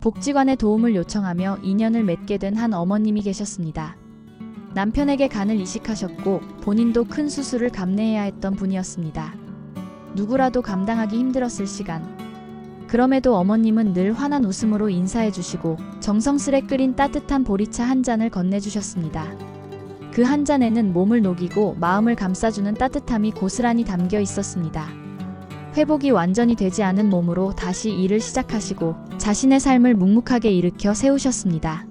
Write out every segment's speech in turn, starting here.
복지관의 도움을 요청하며 인연을 맺게 된 한 어머님이 계셨습니다. 남편에게 간을 이식하셨고 본인도 큰 수술을 감내해야 했던 분이었습니다. 누구라도 감당하기 힘들었을 시간. 그럼에도 어머님은 늘 환한 웃음으로 인사해 주시고 정성스레 끓인 따뜻한 보리차 한 잔을 건네 주셨습니다. 그 한 잔에는 몸을 녹이고 마음을 감싸주는 따뜻함이 고스란히 담겨 있었습니다. 회복이 완전히 되지 않은 몸으로 다시 일을 시작하시고 자신의 삶을 묵묵하게 일으켜 세우셨습니다.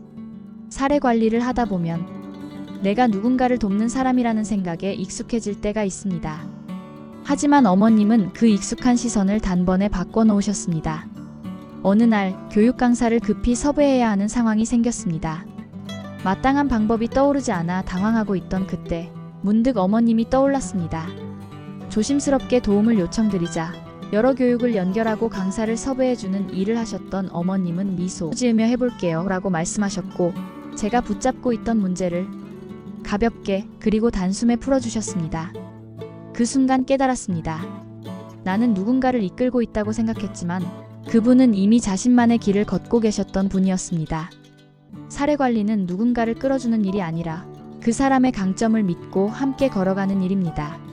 사례 관리를 하다 보면 내가 누군가를 돕는 사람이라는 생각에 익숙해질 때가 있습니다. 하지만 어머님은 그 익숙한 시선을 단번에 바꿔놓으셨습니다. 어느 날 교육 강사를 급히 섭외해야 하는 상황이 생겼습니다. 마땅한 방법이 떠오르지 않아 당황하고 있던 그때 문득 어머님이 떠올랐습니다. 조심스럽게 도움을 요청드리자 여러 교육을 연결하고 강사를 섭외해주는 일을 하셨던 어머님은 미소 지으며 해볼게요 라고 말씀하셨고 제가 붙잡고 있던 문제를 가볍게 그리고 단숨에 풀어주셨습니다. 그 순간 깨달았습니다. 나는 누군가를 이끌고 있다고 생각했지만 그분은 이미 자신만의 길을 걷고 계셨던 분이었습니다. 사례 관리는 누군가를 끌어주는 일이 아니라 그 사람의 강점을 믿고 함께 걸어가는 일입니다.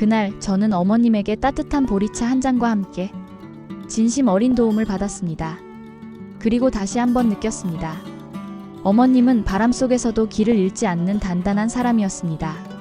그날 저는 어머님에게 따뜻한 보리차 한 잔과 함께 진심 어린 도움을 받았습니다. 그리고 다시 한번 느꼈습니다. 어머님은 바람 속에서도 길을 잃지 않는 단단한 사람이었습니다.